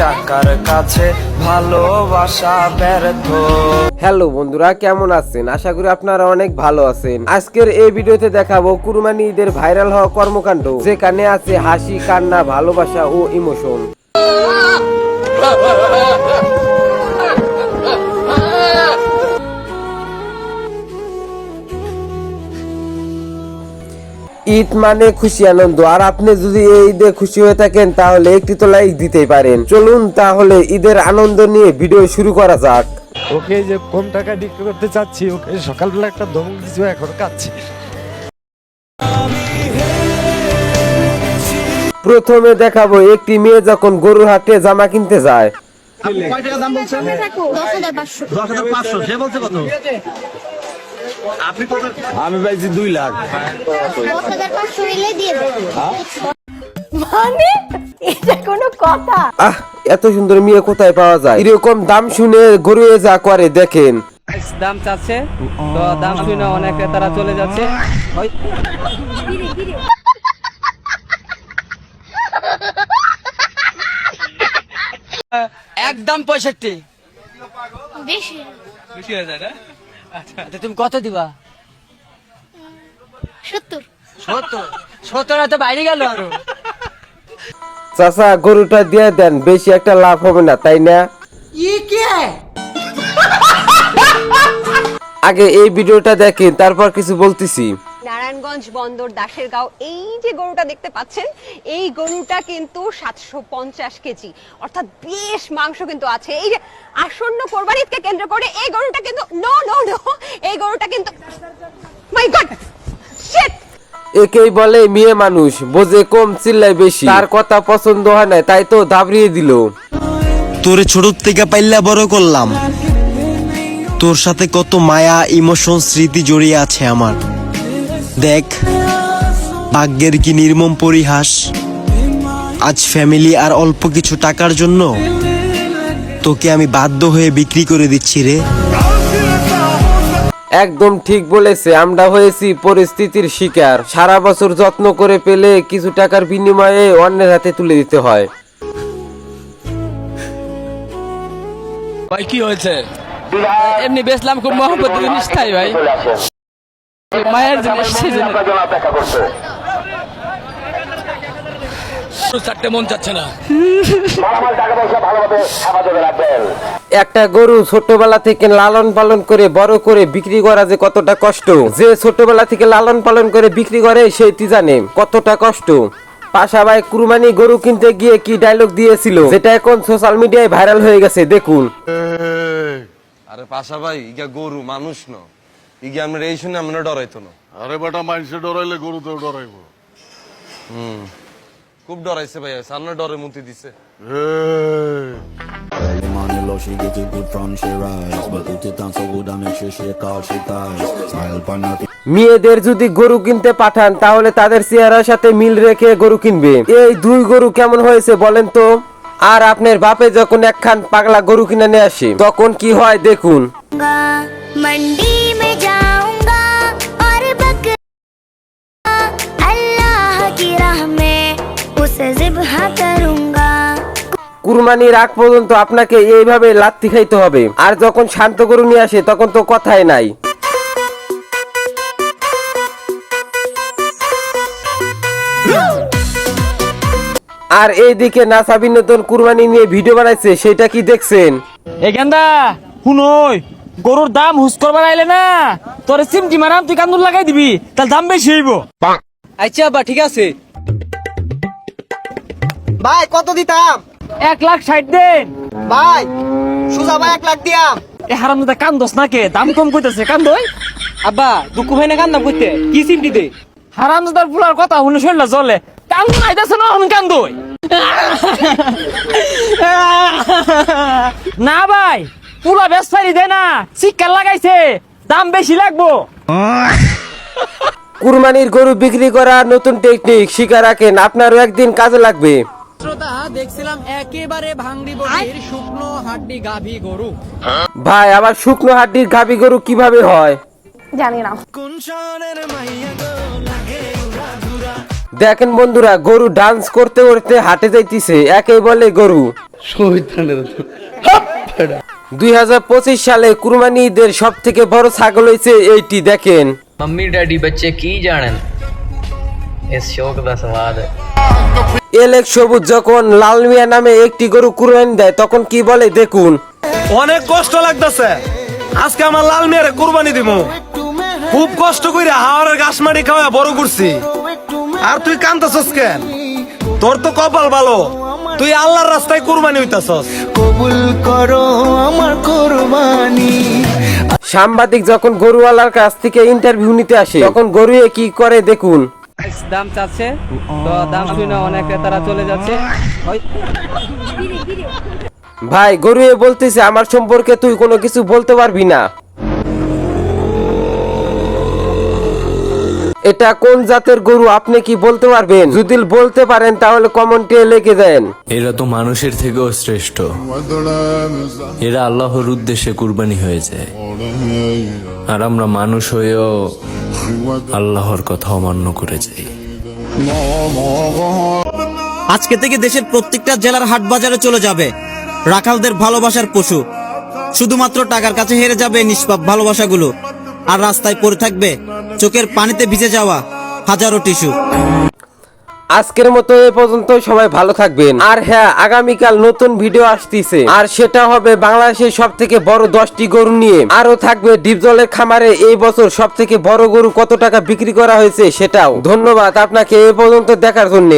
টাকার কাছে ভালোবাসা ব্যর্থ। হ্যালো বন্ধুরা কেমন আছেন? আশা করি আপনারা অনেক ভালো আছেন। আজকের এই ভিডিওতে দেখাবো কুরবানি ঈদের ভাইরাল হওয়া কর্মকাণ্ড যেখানে আছে হাসি কান্না ভালোবাসা ও ইমোশন। ঈদ মানে খুশি আনন্দ। আর আপনি যদি এই ঈদে খুশি হয়ে থাকেন তাহলে একটি তো লাইক দিতেই পারেন। চলুন তাহলে ঈদের আনন্দ নিয়ে ভিডিও শুরু করা যাক। ওকে যে কম টাকা বিক্রি করতে চাচ্ছি ওকে সকালবেলা একটা ধমক দিচ্ছি ও এখন কাচ্ছে প্রথমে দেখাবো একটি মেয়ে যখন গরুর হাটে জামা কিনতে যায়। দশ হাজার পাঁচশো। আমি পাইছি দুই লাখ দশ হাজার পাঁচশো এলে দিয়ে দেবো। মানে? এটা কোনো কথা? আহ এত সুন্দর মেয়ে কোথায় পাওয়া যায়? এরকম দাম শুনে গরু যা করে দেখেন। দাম চাচ্ছে। তো দাম শুনে অনেক ক্রেতারা চলে যাচ্ছে। একদম পঁয়ষট্টি। বেশি। আচ্ছা, তুমি কত দিবা? সত্তর। সত্তর? সত্তর তো বাইরে গেল আরও। চাচা গরুটা দিয়ে দেন বেশি একটা লাভ হবে না তাই না? আগে এই ভিডিওটা দেখেন তারপর কিছু বলতেছি। নারায়ণগঞ্জ বন্দর দাসের গাঁও এই যে গরুটা দেখতে পাচ্ছেন এই গরুটা কিন্তু সাতশো পঞ্চাশ কেজি। অর্থাৎ বেশ মাংস কিন্তু আছে। এই যে আসন্ন কোরবানিকে কেন্দ্র করে এই গরুটা কিন্তু নো নো নো এই গরুটা কিন্তু মাই গড শিট একেই বলে মেয়ে মানুষ বোঝে কম চিল্লাই বেশি। তার কথা পছন্দ হয় না তাই তো দাবড়িয়ে দিল। তোরে ছোট থেকে পাইলা বড় করলাম। তোর সাথে কত মায়া ইমোশন স্মৃতি জড়িয়ে আছে আমার। দেখ ভাগ্যের কি নির্মম পরিহাস? আজ ফ্যামিলি আর অল্প কিছু টাকার জন্য তোকে আমি বাধ্য হয়ে বিক্রি করে দিচ্ছি রে। একদম ঠিক বলেছে আমরা হয়েছি পরিস্থিতির শিকার। সারা বছর যত্ন করে পেলে কিছু টাকার বিনিময়ে অন্যের হাতে তুলে দিতে হয়। ভাই কি হয়েছে? এমনি বেচলাম খুব মহব্বত জিনিস তাই ভাই। মায়ের জিনিস সেই জন্য। চারটে মন চাচ্ছে না। একটা গরু ছোটবেলা থেকে লালন পালন করে বড় করে বিক্রি করা যে কতটা কষ্ট যে ছোটবেলা থেকে লালন পালন করে বিক্রি করে সেইটি জানে কতটা কষ্ট। পাশা ভাই কুরবানি গরু কিনতে গিয়ে কি ডায়লগ দিয়েছিল যেটা এখন সোশ্যাল মিডিয়ায় ভাইরাল হয়ে গেছে দেখুন। আরে পাশা ভাই গরু মানুষ ন ইগা আমরা এই শুনে আমরা ডরাইতো না। আরে বেটা মানুষে ডরাইলে গরুতেও ডরাইব। খুব ডরাইছে ভাই সামনে ডরে মুতি দিছে। she get it good from she rise But put it on so good I make sure she call she ties Smile upon her মেয়েদের যদি গরু কিনতে পাঠান তাহলে তাদের চেহারার সাথে মিল রেখে গরু কিনবে। এই দুই গরু কেমন হয়েছে বলেন তো? আর আপনার বাপে যখন একখান পাগলা গরু কিনে নিয়ে আসে তখন কি হয় দেখুন। কুরবানির আগ পর্যন্ত আপনাকে এইভাবে লাত্তি খাইতে হবে। আর যখন শান্ত গরু নিয়ে আসে তখন তো কথাই নাই। আর এইদিকে নাসা বিনোদন কুরবানি নিয়ে ভিডিও বানাইছে সেটা কি দেখছেন? এই গেন্দা শুনই গরুর দাম হুস করবার আইলে না তোর সিমটি মারাম তুই কান্দুর লাগাই দিবি তাহলে দাম বেশি হইব। আচ্ছা বা ঠিক আছে। ভাই কত দিতাম? এক লাখ ষাট দেন। ভাই সুজা ভাই এক লাখ দিয়াম এ হারাম দাদা কান্দোস না কে দাম কম কইতেছে কান্দই। আব্বা দুঃখ হয় না কান্দাম কইতে? কি সিমটি দে? হারাম দাদার ফুলার কথা শুনে শরীরটা জ্বলে। কান্দু আইতাছে না আমি কান্দই। না ভাই পুলা বেসপারি দে না শিক্ষা লাগাইছে দাম বেশি লাগবো। কুরবানির গরু বিক্রি করার নতুন টেকনিক শিকার রাখেন আপনারও একদিন কাজে লাগবে। ভাই আবার শুকনো হাড্ডির গাভি গরু কীভাবে হয়? জানি না। কোন দেখেন বন্ধুরা গরু ডান্স করতে করতে হাটে যাইতেছে একে বলে গরু। দুই হাজার পঁচিশ সালে কুরবানি ঈদের সব থেকে বড় ছাগল হয়েছে এইটি দেখেন। मम्मी डैडी बच्चे এলেক সবুজ যখন লাল মিয়া নামে একটি গরু কুরবানি দেয় তখন কি বলে? দেখুন। অনেক কষ্ট লাগতেছে। আজকে আমার লাল মেয়ের কুরবানি দিব খুব কষ্ট করে হাওয়ারের ঘাস মাটি খাওয়া বড় করছি। আর তুই কান্দাছস কেন? তোর তো কপাল ভালো। তুই আল্লাহর রাস্তায় কুরবানি হইতাছস। কবুল করো আমার কুরবানি। সাংবাদিক যখন গরুওয়ালার কাছ থেকে ইন্টারভিউ নিতে আসে তখন গরুয়ে কি করে? দেখুন। দাম চাচ্ছে। তো দাম শুনে অনেক ক্রেতারা চলে যাচ্ছে। ভাই গরুয়ে বলতেছে আমার সম্পর্কে তুই কোনো কিছু বলতে পারবি না। এটা কোন জাতের গরু আপনি কি বলতে পারবেন? যদি বলতে পারেন তাহলে কমেন্টে লিখে দেন। এরা তো মানুষের থেকেও শ্রেষ্ঠ। এরা আল্লাহর উদ্দেশ্যে কুরবানি হয়ে যায়। আর আমরা মানুষ হয়েও আল্লাহর কথা অমান্য করে আজকে থেকে দেশের প্রত্যেকটা জেলার হাট বাজারে চলে যাবে। রাখালদের ভালোবাসার পশু। শুধুমাত্র টাকার কাছে হেরে যাবে নিষ্পাপ ভালোবাসাগুলো। আর রাস্তায় পড়ে থাকবে চোখের পানিতে ভিজে যাওয়া হাজারো টিস্যু। আজকের মতো এ পর্যন্ত সবাই ভালো থাকবেন। আর হ্যাঁ আগামীকাল নতুন ভিডিও আসতেছে। আর সেটা হবে বাংলাদেশের সব থেকে বড় দশটি গরু নিয়ে। আরও থাকবে ডিপজলের খামারে এই বছর সব থেকে বড় গরু কত টাকা বিক্রি করা হয়েছে সেটাও। ধন্যবাদ আপনাকে এ পর্যন্ত দেখার জন্য।